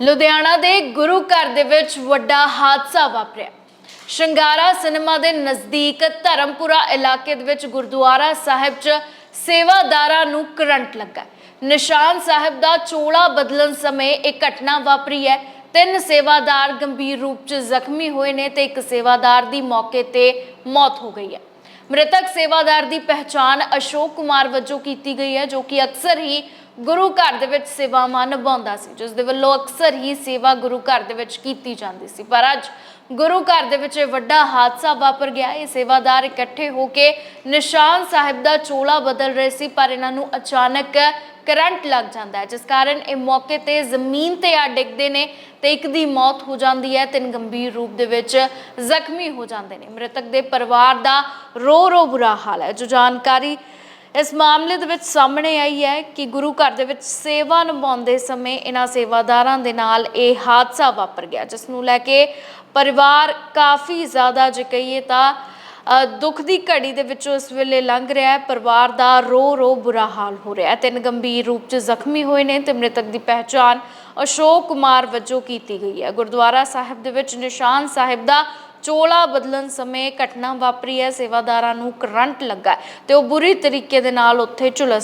ਲੁਧਿਆਣਾ ਦੇ ਗੁਰੂ ਘਰ ਦੇ ਵਿੱਚ ਵੱਡਾ ਹਾਦਸਾ ਵਾਪਰਿਆ। ਸ਼ਿੰਗਾਰਾ ਸਿਨੇਮਾ ਦੇ ਨਜ਼ਦੀਕ ਧਰਮਪੁਰਾ ਇਲਾਕੇ ਦੇ ਵਿੱਚ ਗੁਰਦੁਆਰਾ ਸਾਹਿਬ 'ਚ ਸੇਵਾਦਾਰਾਂ ਨੂੰ ਕਰੰਟ ਲੱਗਾ। ਨਿਸ਼ਾਨ ਸਾਹਿਬ ਦਾ ਚੋਲਾ ਬਦਲਣ ਸਮੇਂ ਇਹ ਘਟਨਾ ਵਾਪਰੀ ਹੈ। ਤਿੰਨ ਸੇਵਾਦਾਰ ਗੰਭੀਰ ਰੂਪ 'ਚ ਜ਼ਖਮੀ ਹੋਏ ਨੇ ਤੇ ਇੱਕ ਸੇਵਾਦਾਰ ਦੀ ਮੌਕੇ ਤੇ ਮੌਤ ਹੋ ਗਈ ਹੈ। ਮ੍ਰਿਤਕ ਸੇਵਾਦਾਰ ਦੀ ਪਹਿਚਾਣ ਅਸ਼ੋਕ ਕੁਮਾਰ ਵਜੋਂ ਕੀਤੀ ਗਈ ਹੈ, ਜੋ ਕਿ ਅਕਸਰ ਹੀ ਗੁਰੂ ਘਰ ਦੇ ਵਿੱਚ ਸੇਵਾਵਾਂ ਨਿਭਾਉਂਦਾ ਸੀ, ਜਿਸ ਦੇ ਵੱਲੋਂ ਅਕਸਰ ਹੀ ਸੇਵਾ ਗੁਰੂ ਘਰ ਦੇ ਵਿੱਚ ਕੀਤੀ ਜਾਂਦੀ ਸੀ। ਪਰ ਅੱਜ ਗੁਰੂ ਘਰ ਦੇ ਵਿੱਚ ਇਹ ਵੱਡਾ ਹਾਦਸਾ ਵਾਪਰ ਗਿਆ। ਇਹ ਸੇਵਾਦਾਰ ਇਕੱਠੇ ਹੋ ਕੇ ਨਿਸ਼ਾਨ ਸਾਹਿਬ ਦਾ ਚੋਲਾ ਬਦਲ ਰਹੇ ਸੀ, ਪਰ ਇਹਨਾਂ ਨੂੰ ਅਚਾਨਕ ਕਰੰਟ ਲੱਗ ਜਾਂਦਾ ਹੈ, ਜਿਸ ਕਾਰਨ ਇਹ ਮੌਕੇ ਤੇ ਜ਼ਮੀਨ ਤੇ ਆ ਡਿੱਗਦੇ ਨੇ ਤੇ ਇੱਕ ਦੀ ਮੌਤ ਹੋ ਜਾਂਦੀ ਹੈ। ਤਿੰਨ ਗੰਭੀਰ ਰੂਪ ਦੇ ਵਿੱਚ ਜ਼ਖਮੀ ਹੋ ਜਾਂਦੇ ਨੇ। ਮ੍ਰਿਤਕ ਦੇ ਪਰਿਵਾਰ ਦਾ ਰੋ ਰੋ ਬੁਰਾ ਹਾਲ ਹੈ। ਜੋ ਜਾਣਕਾਰੀ ਇਸ ਮਾਮਲੇ ਦੇ ਵਿੱਚ ਸਾਹਮਣੇ ਆਈ ਹੈ ਕਿ ਗੁਰੂ ਘਰ ਦੇ ਵਿੱਚ ਸੇਵਾ ਨਿਭਾਉਂਦੇ ਸਮੇਂ ਇਹਨਾਂ ਸੇਵਾਦਾਰਾਂ ਦੇ ਨਾਲ ਇਹ ਹਾਦਸਾ ਵਾਪਰ ਗਿਆ ਜਿਸ ਨੂੰ ਲੈ ਕੇ ਪਰਿਵਾਰ ਕਾਫੀ ਜ਼ਿਆਦਾ ਜੇ ਕਹੀਏ ਤਾਂ ਅ, ਦੁੱਖ ਦੀ ਘੜੀ ਦੇ ਵਿੱਚੋਂ ਇਸ ਵੇਲੇ ਲੰਘ ਰਿਹਾ ਹੈ। ਪਰਿਵਾਰ ਦਾ ਰੋ ਰੋ ਬੁਰਾ ਹਾਲ ਹੋ ਰਿਹਾ ਹੈ। ਤਿੰਨ ਗੰਭੀਰ ਰੂਪ 'ਚ ਜ਼ਖਮੀ ਹੋਏ ਨੇ ਤੇ ਮ੍ਰਿਤਕ ਦੀ ਪਹਿਚਾਣ ਅਸ਼ੋਕ ਕੁਮਾਰ ਵਜੋਂ ਕੀਤੀ ਗਈ ਹੈ। ਗੁਰਦੁਆਰਾ ਸਾਹਿਬ ਦੇ ਵਿੱਚ ਨਿਸ਼ਾਨ ਸਾਹਿਬ ਦਾ ਚੋਲਾ ਬਦਲਣ ਸਮੇਂ ਘਟਨਾ ਵਾਪਰੀ ਹੈ। ਸੇਵਾਦਾਰਾਂ ਨੂੰ ਕਰੰਟ ਲੱਗਾ ਤੇ ਉਹ ਬੁਰੀ ਤਰੀਕੇ ਦੇ ਨਾਲ ਉੱਥੇ ਝੁਲਸ